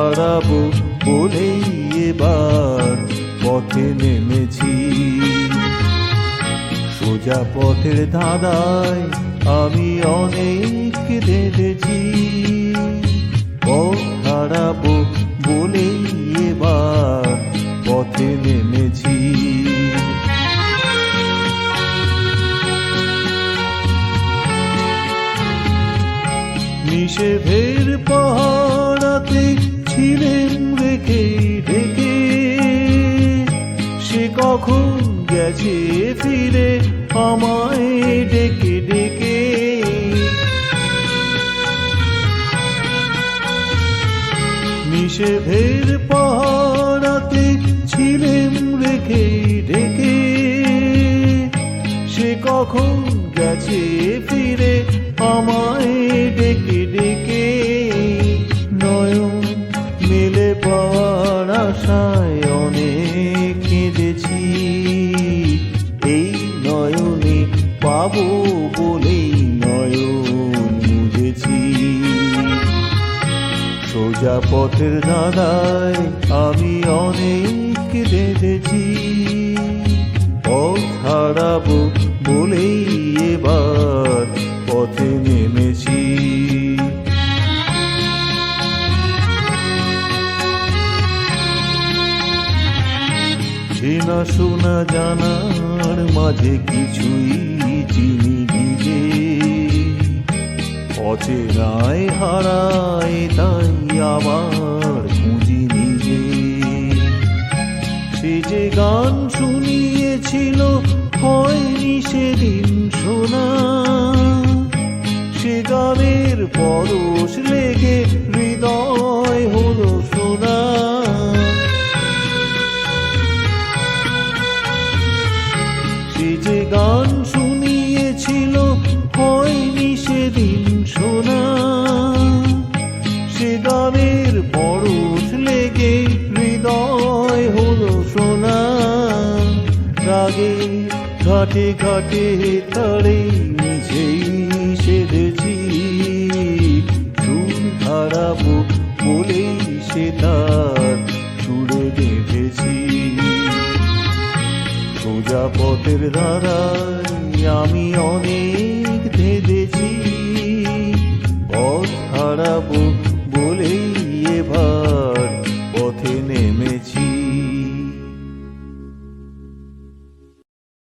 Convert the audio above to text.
হারাবো বলেই এবার পথে নেমেছি। সোজা পথের ধাঁধায় আমি অনেক কেঁদেছি পথ হারাবো বলেই এবার পথে নেমেছি। নিষেধের পাহাড়াতে ছিলেন রেখে ঢেকে। সে কখন গেছে ফিরে আমায় ডেকে ডেকে। নিষেধের পাহাড়াতে ছিলেন রেখে ঢেকে। সে কখন গেছে ফিরে আমায় এই নয়নে পাবো বলেই নয়ন বুঝেছি। সোজা পথের দাদায় আমি অনেক দেখেছি পথ হারাবো চেনা শোনা জানার মাঝে কিছুই চিনি ভিজে অচেনায় হারায়, তাই আবার খুঁজি নিজে। সে যে গান শুনিয়েছিল, হয়নি সেদিন শোনা। সে গানের পরশ শুনিয়েছিল হয়নি সেদিন শোনা সে গানের পরশ লেগে হৃদয় হলো শোনা রাগে ঘাটে ঘাটে তারে নিজেই সেধেছি সুর হারাবো বলেই সে তার সুরে বেঁধেছি। সোজা পথের ধারায়